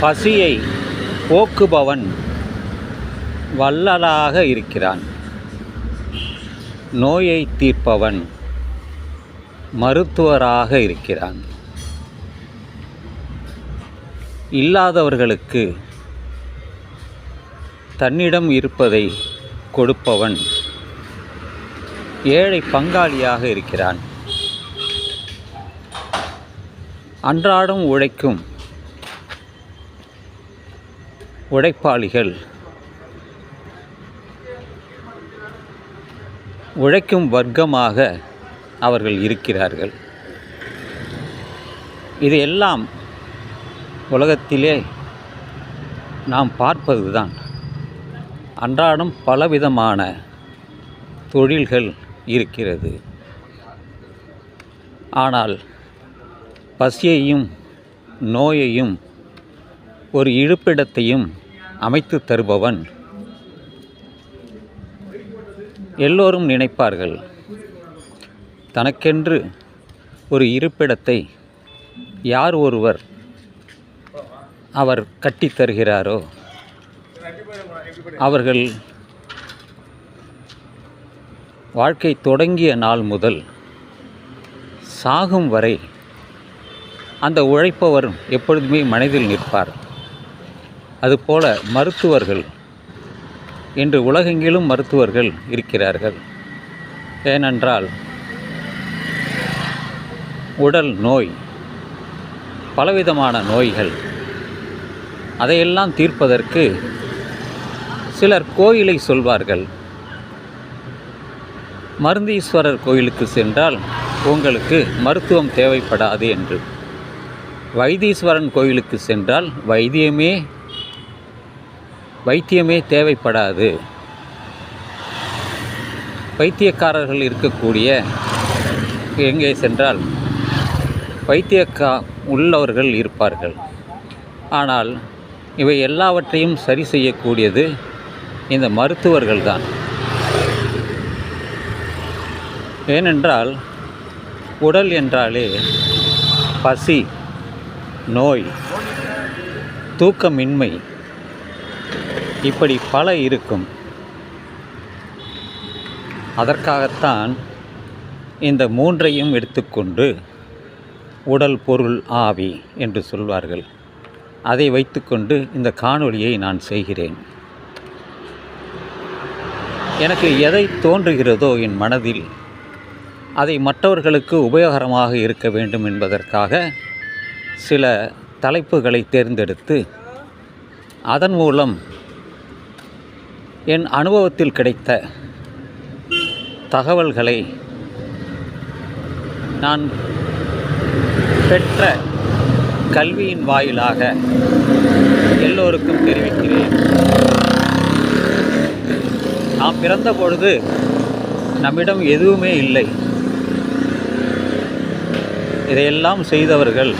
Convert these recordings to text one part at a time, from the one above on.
பசியை போக்குபவன் வள்ளலாக இருக்கிறான். நோயை தீர்ப்பவன் மருத்துவராக இருக்கிறான். இல்லாதவர்களுக்கு தன்னிடம் இருப்பதை கொடுப்பவன் ஏழை பங்காளியாக இருக்கிறான். அன்றாடம் உழைக்கும் உழைப்பாளிகள். உழைக்கும் வர்க்கமாக அவர்கள் இருக்கிறார்கள். இது எல்லாம் உலகத்திலே நாம் பார்ப்பதுதான். அன்றாடம் பலவிதமான தொழில்கள் இருக்கிறது. ஆனால் பசியையும் நோயையும் ஒரு இருப்பிடத்தையும் அமைத்து தருபவன். எல்லோரும் நினைப்பார்கள் தனக்கென்று ஒரு இருப்பிடத்தை யார் ஒருவர் அவர் கட்டித் தருகிறாரோ அவர்கள் வாழ்க்கை தொடங்கிய நாள் முதல் சாகும் வரை அந்த உழைப்பவர் எப்பொழுதுமே மனதில் நிற்பார். அதுபோல மருத்துவர்கள். இன்று உலகெங்கிலும் மருத்துவர்கள் இருக்கிறார்கள். ஏனென்றால் உடல் நோய் பலவிதமான நோய்கள் அதையெல்லாம் தீர்ப்பதற்கு சிலர் கோயிலை சொல்வார்கள். மருந்தீஸ்வரர் கோயிலுக்கு சென்றால் உங்களுக்கு மருத்துவம் தேவைப்படாது என்று. வைத்தீஸ்வரன் கோயிலுக்கு சென்றால் வைத்தியமே வைத்தியமே தேவைப்படாது. வைத்தியக்காரர்கள் இருக்கக்கூடிய எங்கே சென்றால் வைத்தியக்கா உள்ளவர்கள் இருப்பார்கள். ஆனால் இவை எல்லாவற்றையும் சரி செய்யக்கூடியது இந்த மருத்துவர்கள் தான். ஏனென்றால் உடல் என்றாலே பசி நோய் தூக்கமின்மை இப்படி பல இருக்கும். அதற்காகத்தான் இந்த மூன்றையும் எடுத்துக்கொண்டு உடல் பொருள் ஆவி என்று சொல்வார்கள். அதை வைத்துக்கொண்டு இந்த காணொளியை நான் செய்கிறேன். எனக்கு எதை தோன்றுகிறதோ என் மனதில் அதை மற்றவர்களுக்கு உபயோகரமாக இருக்க வேண்டும் என்பதற்காக சில தலைப்புகளை தேர்ந்தெடுத்து அதன் மூலம் என் அனுபவத்தில் கிடைத்த தகவல்களை நான் பெற்ற கல்வியின் வாயிலாக எல்லோருக்கும் தெரிவிக்கிறேன். நாம் பிறந்த பொழுது நம்மிடம் எதுவுமே இல்லை. இதையெல்லாம் செய்தவர்கள்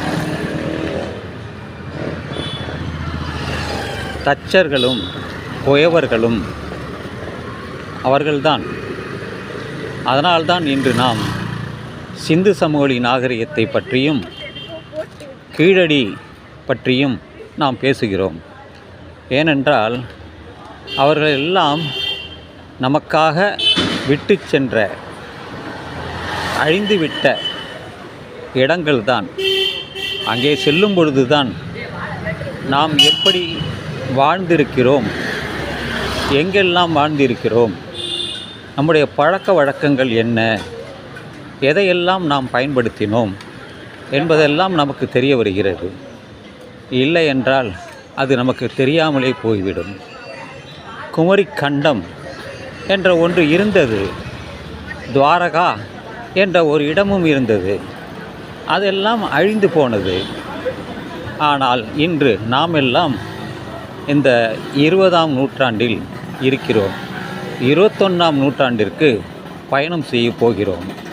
தச்சர்களும் குயவர்களும் அவர்கள்தான். அதனால்தான் இன்று நாம் சிந்து சமவெளி நாகரிகத்தை பற்றியும் கீழடி பற்றியும் நாம் பேசுகிறோம். ஏனென்றால் அவர்கள் எல்லாம் நமக்காக விட்டு சென்ற அழிந்துவிட்ட இடங்கள்தான். அங்கே செல்லும் பொழுதுதான் நாம் எப்படி வாழ்ந்திருக்கிறோம்? எங்கெல்லாம் வாழ்ந்திருக்கிறோம்? நம்முடைய பழக்க வழக்கங்கள் என்ன? எதையெல்லாம் நாம் பயன்படுத்தினோம்? என்பதெல்லாம் நமக்கு தெரிய வருகிறது. இல்லை என்றால் அது நமக்கு தெரியாமலே போய்விடும். குமரி கண்டம் என்ற ஒன்று இருந்தது. துவாரகா என்ற ஒரு இடமும் இருந்தது. அதெல்லாம் அழிந்து போனது. ஆனால் இன்று நாம் எல்லாம் இந்த இருபதாம் நூற்றாண்டில் இருக்கிறோம். இருபத்தொன்னாம் நூற்றாண்டிற்கு பயணம் செய்ய போகிறோம்.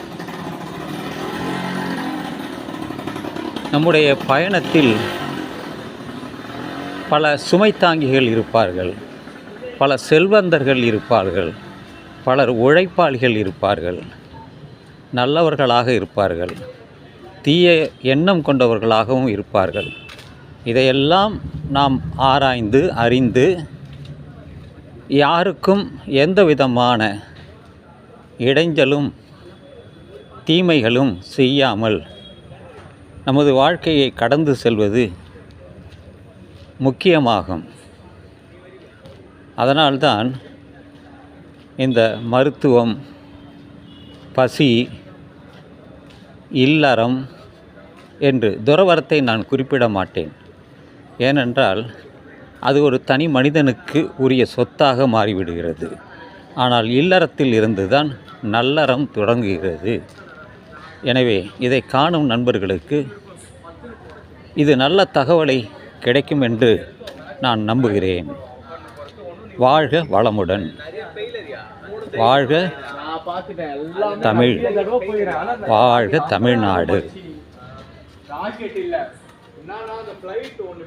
நம்முடைய பயணத்தில் பல சுமை தாங்கிகள் இருப்பார்கள். பல செல்வந்தர்கள் இருப்பார்கள். பலர் உழைப்பாளிகள் இருப்பார்கள். நல்லவர்களாக இருப்பார்கள். தீய எண்ணம் கொண்டவர்களாகவும் இருப்பார்கள். இதையெல்லாம் நாம் ஆராய்ந்து அறிந்து யாருக்கும் எந்த விதமான இடைஞ்சலும் தீமைகளும் செய்யாமல் நமது வாழ்க்கையை கடந்து செல்வது முக்கியமாகும். அதனால்தான் இந்த மருத்துவம் பசி இல்லறம் என்று துறவரத்தை நான் குறிப்பிட மாட்டேன். ஏனென்றால் அது ஒரு தனி மனிதனுக்கு உரிய சொத்தாக மாறிவிடுகிறது. ஆனால் இல்லறத்தில் இருந்துதான் நல்லறம் தொடங்குகிறது. எனவே இதை காணும் நண்பர்களுக்கு இது நல்ல தகவலை கிடைக்கும் என்று நான் நம்புகிறேன். வாழ்க வளமுடன். வாழ்க தமிழ். வாழ்க தமிழ்நாடு. ராக்கெட் என்னன்னா அந்த ஃப்ளைட் ஒன்று